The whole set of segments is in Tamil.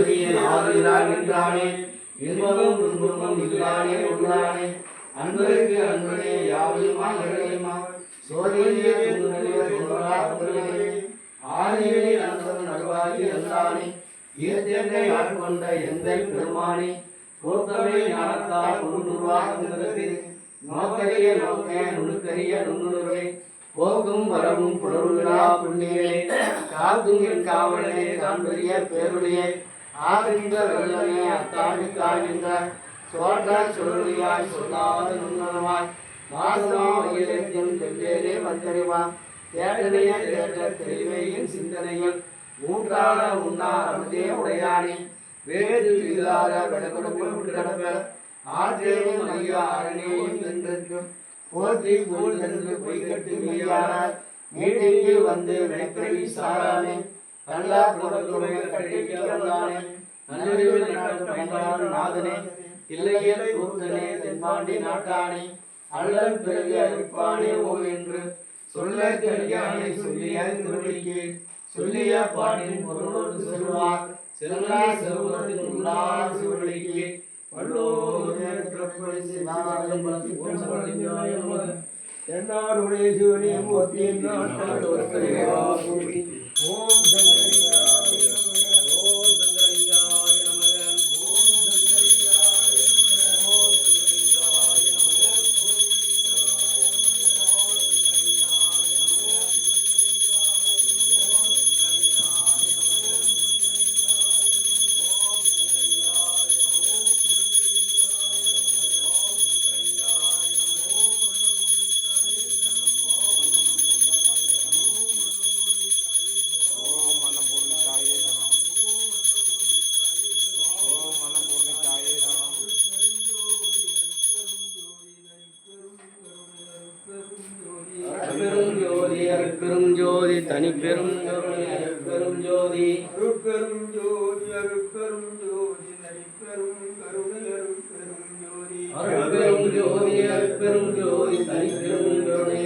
அருளிய நாடுகிறான் என்றானே இன்பமும் துன்பமும் இல்லானே உள்ளானே அன்பருக்கு அன்பனே யாவையுமா இறையுமா சோதியே துன்பங்களே துன்பரா துன்பங்களே ஆதியிலே அன்பன் நல்வாகி அல்லானே ஈர்த்தென்னை ஆட்கொண்ட பெருமானே? போத்தவே ஞானத்தால் நோக்கரிய நுணுக்கரிய நுண்ணுணர்வே போக்கும் வரவும் புலருவிழா புண்ணியே காத்தும் என் காவலே காண்பறிய பேருடைய. ஆகின்ற வெள்ளமே அத்தாண்டு காண்கின்ற சொல்லியாய் சொல்லாத நுண்ணனவாய் வாசமா வயிறத்தின் வெவ்வேறே வந்தறிவா. தேடனைய தேட்ட தெளிவையின் சிந்தனையில் ஊற்றான உண்ணா அமுதே உடையானே. வேறு இல்லாத விடப்படுக்குள் விட்டுக்கிடப்ப ஆற்றேவும் ஐயா அரணேயும் என்றென்றும் போற்றி போல் சென்று பொய்கட்டு மெய்யானார். மீட்டிங்கு வந்து வினைப்பிறவி சாரானே. கல்லா புறத்துறை கட்டிக்கல்லானே நல்லறிவில் நாட்டு நாதனே. இல்லையே கூத்தனே தென்பாண்டி நாட்டானே. அல்லல் பிறகு அழிப்பானே ஓ என்று சொல்ல கல்யாணை சொல்லிய திருவடிக்கு. சொல்லிய பாட்டின் பொருளோடு சொல்வார். செல்லா செல்வத்தின் உள்ளார் சிவடிக்கு தென்னாடுடைய சிவனே Oh, அருட்பெரும் ஜோதி தனிப்பெரும் கருணை அருட்பெரும் ஜோதி. அருட்பெரும் ஜோதி அருட்பெரும் ஜோதி நரிப்பெரும் கருணை அருட்பெரும் ஜோதி. அருட்பெரும் ஜோதி அருட்பெரும் ஜோதி தனிப்பெரும் கருணை.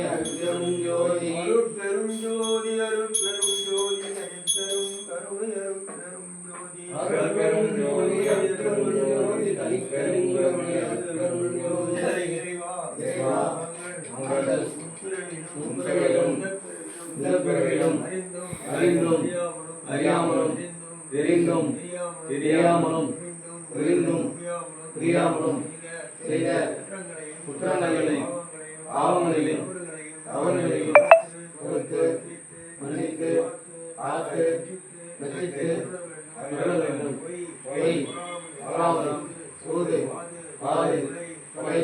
தெரியாமலும், புரிந்தும், புரியாமலும் செய்த குற்றங்களையும், பாவங்களையும், தவறுகளையும் கொடுத்து மன்னித்து, காத்து, ரட்சித்து, அருள வேண்டும். பொய், பொறாமை, சூது, பாது, கொலை,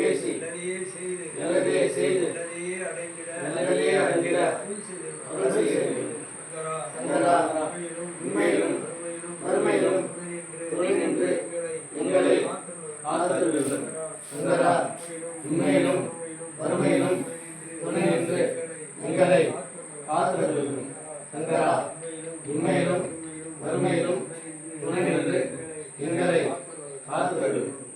பேசி, நல்லதையே செய்து. நல்லதையே செய்து, நல்லதையே அடைந்திட. நல்லதையே அருள். சங்கரா, உண்மையிலும் மறுமையிலும் துணை நின்று எங்களை வேண்டும். சங்கரா, உண்மையிலும், மறுமையிலும், துணை நின்று எங்களை வேண்டும். சங்கரா, உண்மையிலும், மறுமையிலும், துணை நின்று எங்களை காத்தருள்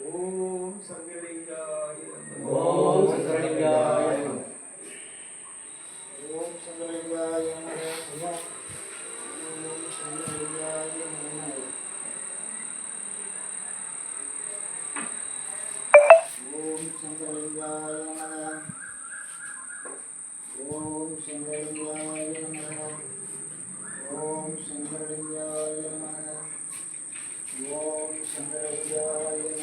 ஓம் சங்கரையாய நமः. ஓம் சங்கரையாய